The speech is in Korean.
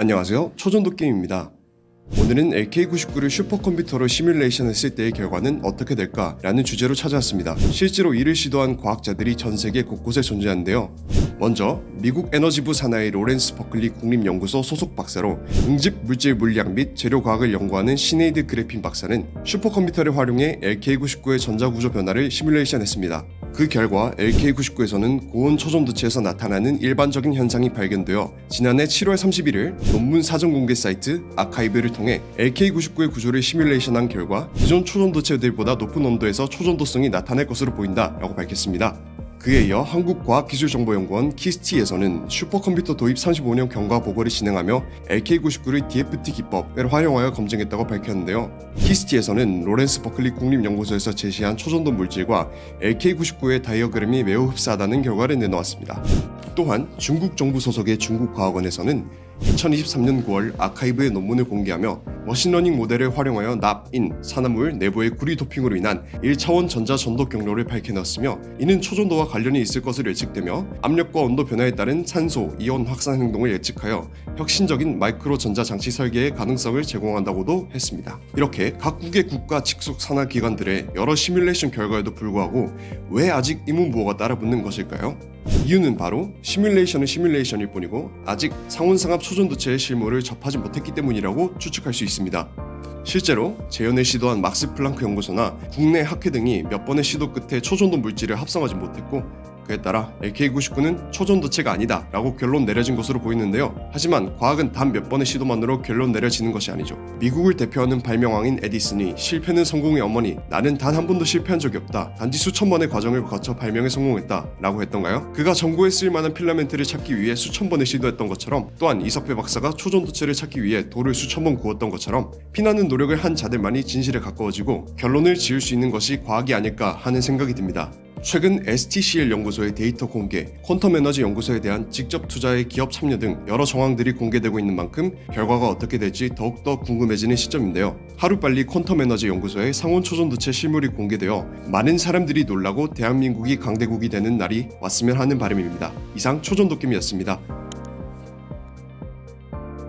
안녕하세요. 초전도 게임입니다. 오늘은 LK99를 슈퍼컴퓨터로 시뮬레이션 했을 때의 결과는 어떻게 될까 라는 주제로 찾아왔습니다. 실제로 이를 시도한 과학자들이 전 세계 곳곳에 존재하는데요. 먼저 미국 에너지부 산하의 로렌스 버클리 국립연구소 소속 박사로 응집 물질 물리학 및 재료 과학을 연구하는 시네이드 그래핀 박사는 슈퍼컴퓨터를 활용해 LK99의 전자구조 변화를 시뮬레이션했습니다. 그 결과 LK99에서는 고온 초전도체에서 나타나는 일반적인 현상이 발견되어 지난해 7월 31일 논문 사전 공개 사이트 아카이브를 통해 LK99의 구조를 시뮬레이션한 결과 기존 초전도체들보다 높은 온도에서 초전도성이 나타날 것으로 보인다라고 밝혔습니다. 그에 이어 한국과학기술정보연구원 키스티에서는 슈퍼컴퓨터 도입 35년 경과 보고를 진행하며 LK99를 DFT 기법을 활용하여 검증했다고 밝혔는데요. 키스티에서는 로렌스 버클리 국립연구소에서 제시한 초전도 물질과 LK99의 다이어그램이 매우 흡사하다는 결과를 내놓았습니다. 또한 중국 정부 소속의 중국 과학원에서는 2023년 9월 아카이브의 논문을 공개하며 머신러닝 모델을 활용하여 납 인 산화물 내부의 구리 도핑으로 인한 1차원 전자 전도 경로를 밝혀냈으며 이는 초전도와 관련이 있을 것으로 예측되며 압력과 온도 변화에 따른 산소 이온 확산 행동을 예측하여 혁신적인 마이크로 전자 장치 설계의 가능성을 제공한다고도 했습니다. 이렇게 각국의 국가 직속 산하 기관들의 여러 시뮬레이션 결과에도 불구하고 왜 아직 이문부호가 따라붙는 것일까요? 이유는 바로 시뮬레이션은 시뮬레이션일 뿐이고 아직 상온상압 초전도체의 실물을 접하지 못했기 때문이라고 추측할 수 있습니다. 실제로 재현을 시도한 막스 플랑크 연구소나 국내 학회 등이 몇 번의 시도 끝에 초전도 물질을 합성하지 못했고 그에 따라 LK99는 초전도체가 아니다 라고 결론 내려진 것으로 보이는데요. 하지만 과학은 단 몇 번의 시도만으로 결론 내려지는 것이 아니죠. 미국을 대표하는 발명왕인 에디슨이 실패는 성공의 어머니 나는 단 한 번도 실패한 적이 없다. 단지 수천 번의 과정을 거쳐 발명에 성공했다 라고 했던가요? 그가 전구에 쓰일 만한 필라멘트를 찾기 위해 수천 번을 시도했던 것처럼 또한 이석배 박사가 초전도체를 찾기 위해 돌을 수천 번 구웠던 것처럼 피나는 노력을 한 자들만이 진실에 가까워지고 결론을 지을 수 있는 것이 과학이 아닐까 하는 생각이 듭니다. 최근 STCL 연구소의 데이터 공개, 퀀텀 에너지 연구소에 대한 직접 투자의 기업 참여 등 여러 정황들이 공개되고 있는 만큼 결과가 어떻게 될지 더욱더 궁금해지는 시점인데요. 하루빨리 퀀텀 에너지 연구소의 상온 초전도체 실물이 공개되어 많은 사람들이 놀라고 대한민국이 강대국이 되는 날이 왔으면 하는 바람입니다. 이상 초전도김이었습니다.